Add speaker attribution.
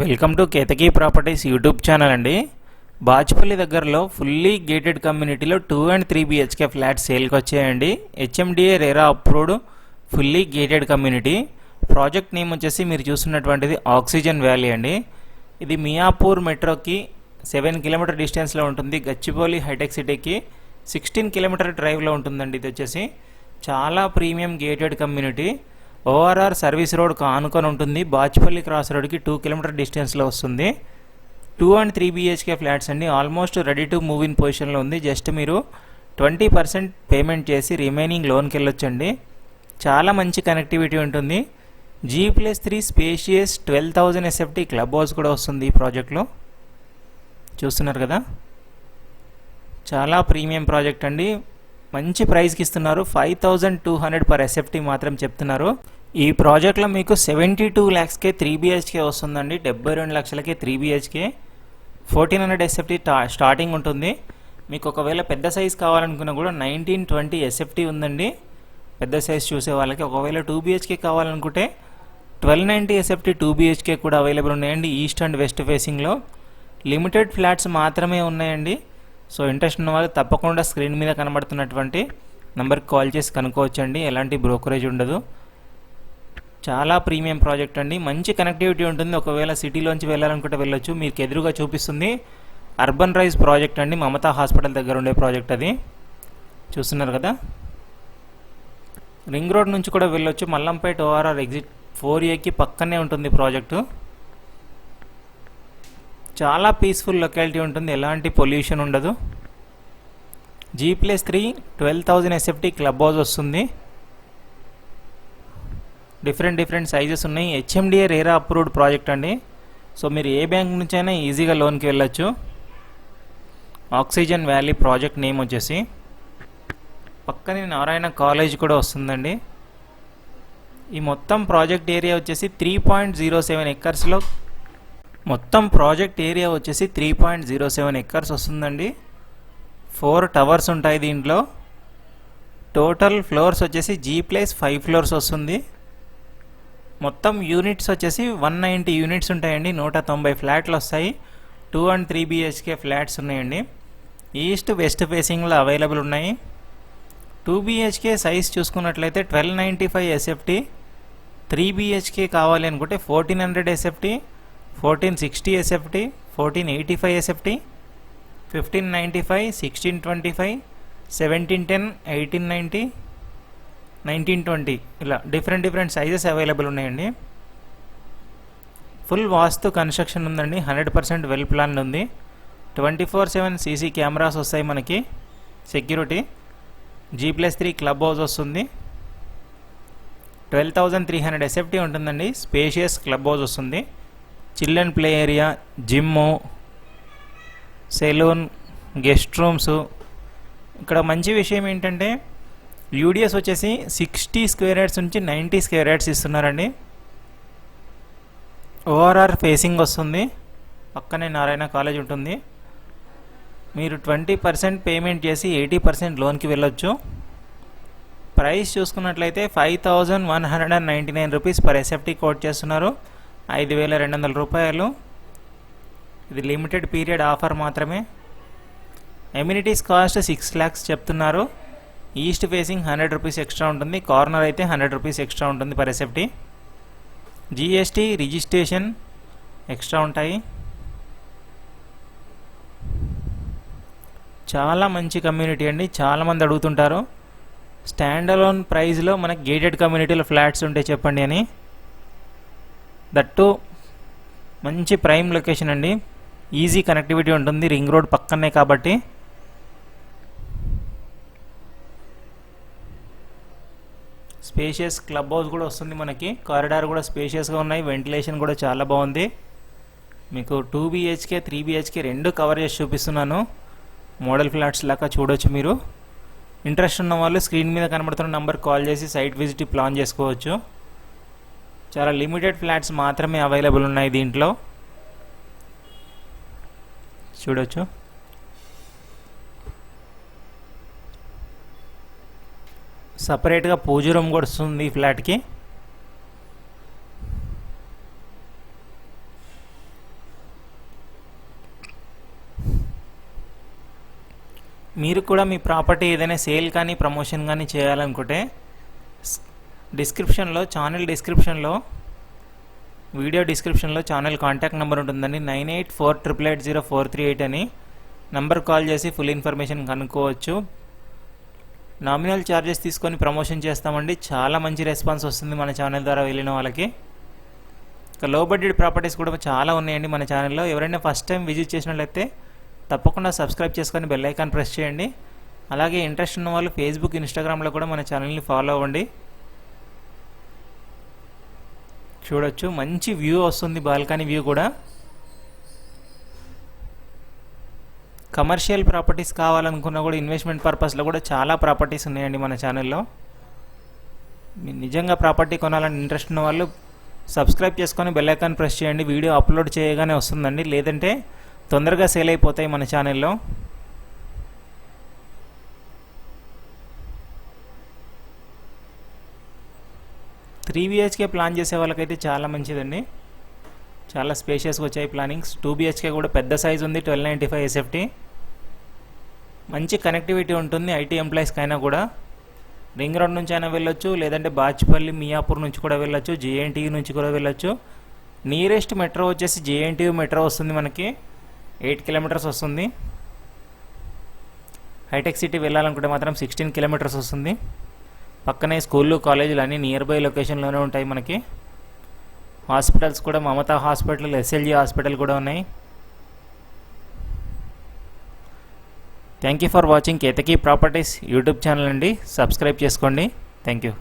Speaker 1: Welcome to Ketaki properties YouTube channel అండి. బాచుపల్లి దగ్గరలో fully gated కమ్యూనిటీలో two and three BHK flat సేల్కి వచ్చాయండి. HMDA RERA approved fully gated community project name వచ్చేసి మీరు చూస్తున్నటువంటిది ఆక్సిజన్ వ్యాలీ అండి. ఇది మియాపూర్ మెట్రోకి సెవెన్ కిలోమీటర్ డిస్టెన్స్లో ఉంటుంది. గచ్చిబౌలి హైటెక్ సిటీకి సిక్స్టీన్ కిలోమీటర్ డ్రైవ్లో ఉంటుందండి ఇది వచ్చేసి. చాలా premium gated community ORR service road ఆనుకొని ఉంటుంది. బాచ్పల్లి క్రాస్ రోడ్కి టూ కిలోమీటర్ డిస్టెన్స్లో వస్తుంది. Two and three BHK flats అండి almost ready to move in పొజిషన్లో ఉంది. జస్ట్ మీరు ట్వంటీ పర్సెంట్ పేమెంట్ చేసి రిమైనింగ్ లోన్కి వెళ్ళొచ్చండి. చాలా మంచి కనెక్టివిటీ ఉంటుంది. G plus three spacious twelve thousand SFT club house కూడా వస్తుంది ఈ ప్రాజెక్ట్లో. చూస్తున్నారు కదా? చాలా ప్రీమియం ప్రాజెక్ట్ అండి. మంచి ప్రైస్కి ఇస్తున్నారు. Five thousand two hundred per SFT మాత్రం చెప్తున్నారు. ఈ ప్రాజెక్ట్లో మీకు సెవెంటీ టూ ల్యాక్స్కే త్రీ బిహెచ్కే వస్తుందండి. డెబ్బై రెండు లక్షలకే three BHK fourteen hundred SFT starting ఉంటుంది. మీకు ఒకవేళ పెద్ద సైజ్ కావాలనుకున్నా కూడా నైన్టీన్ ట్వంటీ ఎస్ఎఫ్టీ ఉందండి. పెద్ద సైజ్ చూసే వాళ్ళకి ఒకవేళ టూ బిహెచ్కే కావాలనుకుంటే twelve ninety SFT two BHK కూడా అవైలబుల్ ఉన్నాయండి. ఈస్ట్ అండ్ వెస్ట్ ఫేసింగ్లో. లిమిటెడ్ ఫ్లాట్స్ మాత్రమే ఉన్నాయండి. సో ఇంట్రెస్ట్ ఉన్న వాళ్ళు తప్పకుండా స్క్రీన్ మీద కనబడుతున్నటువంటి నెంబర్కి కాల్ చేసి కనుక్కోవచ్చండి. ఎలాంటి బ్రోకరేజ్ ఉండదు. చాలా ప్రీమియం ప్రాజెక్ట్ అండి. మంచి కనెక్టివిటీ ఉంటుంది. ఒకవేళ సిటీలోంచి వెళ్ళాలనుకుంటే వెళ్ళొచ్చు. మీకు ఎదురుగా చూపిస్తుంది అర్బన్ రైజ్ ప్రాజెక్ట్ అండి. మమతా హాస్పిటల్ దగ్గర ఉండే ప్రాజెక్ట్ అది. చూస్తున్నారు కదా? రింగ్ రోడ్ నుంచి కూడా వెళ్ళొచ్చు. మల్లంపేట ఓఆర్ఆర్ ఎగ్జిట్ ఫోర్ ఏకి పక్కనే ఉంటుంది ప్రాజెక్టు. చాలా పీస్ఫుల్ లొకాలిటీ ఉంటుంది. ఎలాంటి పొల్యూషన్ ఉండదు. G plus three twelve thousand SFT club house వస్తుంది. డిఫరెంట్ డిఫరెంట్ సైజెస్ ఉన్నాయి. హెచ్ఎండిఏ రేరా అప్రూవ్డ్ ప్రాజెక్ట్ అండి. సో మీరు ఏ బ్యాంక్ నుంచి అయినా ఈజీగా లోన్కి వెళ్ళొచ్చు. ఆక్సిజన్ వ్యాలీ ప్రాజెక్ట్ నేమ్ వచ్చేసి. పక్కనే నారాయణ కాలేజ్ కూడా వస్తుందండి. ఈ మొత్తం ప్రాజెక్ట్ ఏరియా వచ్చేసి త్రీ పాయింట్ జీరో సెవెన్ ఎక్కర్స్లో మొత్తం ప్రాజెక్ట్ ఏరియా వచ్చేసి three point zero seven acres వస్తుందండి. ఫోర్ టవర్స్ ఉంటాయి దీంట్లో. టోటల్ ఫ్లోర్స్ వచ్చేసి జీ ప్లేస్ ఫైవ్ ఫ్లోర్స్ వస్తుంది. మొత్తం యూనిట్స్ వచ్చేసి వన్ నైంటీ యూనిట్స్ ఉంటాయండి. నూట తొంభై ఫ్లాట్లు వస్తాయి. Two and three BHK flats ఉన్నాయండి. ఈస్ట్ వెస్ట్ ఫేసింగ్లో అవైలబుల్ ఉన్నాయి. టూ బిహెచ్కే సైజ్ చూసుకున్నట్లయితే twelve ninety five SFT. Three BHK కావాలి అనుకుంటే fourteen hundred SFT. Fourteen sixty SFT fourteen eighty five SFT fifteen ninety five sixteen twenty five seventeen ten eighteen ninety nineteen twenty. ఇలా different different sizes available ఉన్నాయండి. Full vastu construction ఉందండి. Hundred percent well plan ఉంది. Twenty four seven CC cameras వస్తాయి మనకి. Security G plus three club house వస్తుంది. Twelve thousand three hundred SFT ఉంటుందండి. Spacious club house వస్తుంది. Children play area gym saloon guest rooms. ఇక్కడ మంచి విషయం ఏంటంటే యూడిఎస్ వచ్చేసి సిక్స్టీ స్క్వేర్ యార్డ్స్ నుంచి నైంటీ స్క్వేర్ యార్డ్స్ ఇస్తున్నారండి. ఓఆర్ఆర్ ఫేసింగ్ వస్తుంది. పక్కనే నారాయణ కాలేజ్ ఉంటుంది. మీరు ట్వంటీ పర్సెంట్ పేమెంట్ చేసి ఎయిటీ పర్సెంట్ లోన్కి వెళ్ళొచ్చు. ప్రైస్ చూసుకున్నట్లయితే five thousand one hundred and ninety nine rupees per SFT quote చేస్తున్నారు. ఐదు వేల రెండు వందల రూపాయలు. ఇది లిమిటెడ్ పీరియడ్ ఆఫర్ మాత్రమే. ఎమ్యూనిటీస్ కాస్ట్ సిక్స్ ల్యాక్స్ చెప్తున్నారు. East facing hundred rupees extra ఉంటుంది. కార్నర్ అయితే హండ్రెడ్ రూపీస్ ఎక్స్ట్రా ఉంటుంది per safety GST registration extra ఉంటాయి. చాలా మంచి కమ్యూనిటీ అండి. చాలామంది అడుగుతుంటారు. స్టాండ్ అలోన్ ప్రైస్లో మనకి గేటెడ్ కమ్యూనిటీలో ఫ్లాట్స్ ఉంటే చెప్పండి అని. దట్టు మంచి ప్రైమ్ లొకేషన్ అండి. ఈజీ కనెక్టివిటీ ఉంటుంది. రింగ్ రోడ్ పక్కనే కాబట్టి. స్పేషియస్ క్లబ్ హౌస్ కూడా వస్తుంది మనకి. కారిడార్ కూడా స్పేషియస్గా ఉన్నాయి. వెంటిలేషన్ కూడా చాలా బాగుంది. మీకు టూ బీహెచ్కే త్రీ బీహెచ్కే రెండు కవర్ చేసి చూపిస్తున్నాను. మోడల్ ఫ్లాట్స్ లాగా చూడొచ్చు మీరు. ఇంట్రెస్ట్ ఉన్న వాళ్ళు స్క్రీన్ మీద కనబడుతున్న నెంబర్ కాల్ చేసి సైట్ విజిట్ ప్లాన్ చేసుకోవచ్చు. చాలా లిమిటెడ్ ఫ్లాట్స్ మాత్రమే అవైలబుల్ ఉన్నాయి దీంట్లో. చూడొచ్చు. సపరేట్గా పూజ రూమ్ కూడా వస్తుంది ఈ ఫ్లాట్కి మీరు కూడా మీ ప్రాపర్టీ ఏదైనా సేల్ కానీ ప్రమోషన్ కానీ చేయాలనుకుంటే డిస్క్రిప్షన్లో ఛానల్ డిస్క్రిప్షన్లో వీడియో డిస్క్రిప్షన్లో ఛానల్ కాంటాక్ట్ నెంబర్ ఉంటుందండి. Nine eight four triple eight zero four three eight అని నంబర్ కాల్ చేసి ఫుల్ ఇన్ఫర్మేషన్ కనుక్కోవచ్చు. నామినల్ ఛార్జెస్ తీసుకొని ప్రమోషన్ చేస్తామండి. చాలా మంచి రెస్పాన్స్ వస్తుంది మన ఛానల్ ద్వారా వెళ్ళిన వాళ్ళకి. ఇక లో బడ్జెట్ ప్రాపర్టీస్ కూడా చాలా ఉన్నాయండి మన ఛానల్లో. ఎవరైనా ఫస్ట్ టైం విజిట్ చేసినట్లయితే తప్పకుండా సబ్స్క్రైబ్ చేసుకొని బెల్ ఐకాన్ ప్రెస్ చేయండి. అలాగే ఇంట్రెస్ట్ ఉన్న వాళ్ళు ఫేస్బుక్ ఇన్స్టాగ్రామ్లో కూడా మన ఛానల్ని ఫాలో అవ్వండి. చూడొచ్చు. మంచి వ్యూ వస్తుంది బాల్కనీ వ్యూ కూడా. కమర్షియల్ ప్రాపర్టీస్ కావాలనుకున్నా కూడా ఇన్వెస్ట్మెంట్ పర్పస్లో కూడా చాలా ప్రాపర్టీస్ ఉన్నాయండి మన ఛానల్లో. మీరు నిజంగా ప్రాపర్టీ కొనాలని ఇంట్రెస్ట్ ఉన్న వాళ్ళు సబ్స్క్రైబ్ చేసుకొని బెల్ ఐకాన్ ప్రెస్ చేయండి. వీడియో అప్లోడ్ చేయగానే వస్తుందండి. లేదంటే తొందరగా సేల్ అయిపోతాయి మన ఛానల్లో. త్రీ బిహెచ్కే ప్లాన్ చేసే వాళ్ళకైతే చాలా మంచిదండి. చాలా స్పేషియస్గా వచ్చాయి ప్లానింగ్స్. టూ బిహెచ్కే కూడా పెద్ద సైజ్ ఉంది ట్వెల్వ్ నైంటీ ఫైవ్ ఎస్ఎఫ్టీ మంచి కనెక్టివిటీ ఉంటుంది ఐటీ ఎంప్లాయీస్కి అయినా కూడా. రింగ్ రోడ్ నుంచి అయినా వెళ్ళొచ్చు లేదంటే బాచ్పల్లి మియాపూర్ నుంచి కూడా వెళ్ళొచ్చు జేఎన్టీయూ నుంచి కూడా వెళ్ళొచ్చు. నియరెస్ట్ మెట్రో వచ్చేసి జేఎన్టీయూ మెట్రో వస్తుంది మనకి. ఎయిట్ కిలోమీటర్స్ వస్తుంది. హైటెక్ సిటీ వెళ్ళాలనుకుంటే మాత్రం సిక్స్టీన్ కిలోమీటర్స్ వస్తుంది. పక్కనే స్కూళ్ళు కాలేజీలు అన్నీ నియర్ బై లొకేషన్లోనే ఉంటాయి మనకి. హాస్పిటల్స్ కూడా మమతా హాస్పిటల్ ఎస్ఎల్జీ హాస్పిటల్ కూడా ఉన్నాయి. Thank you for watching Ketaki properties YouTube channel అండి. సబ్స్క్రైబ్ చేసుకోండి. Thank you.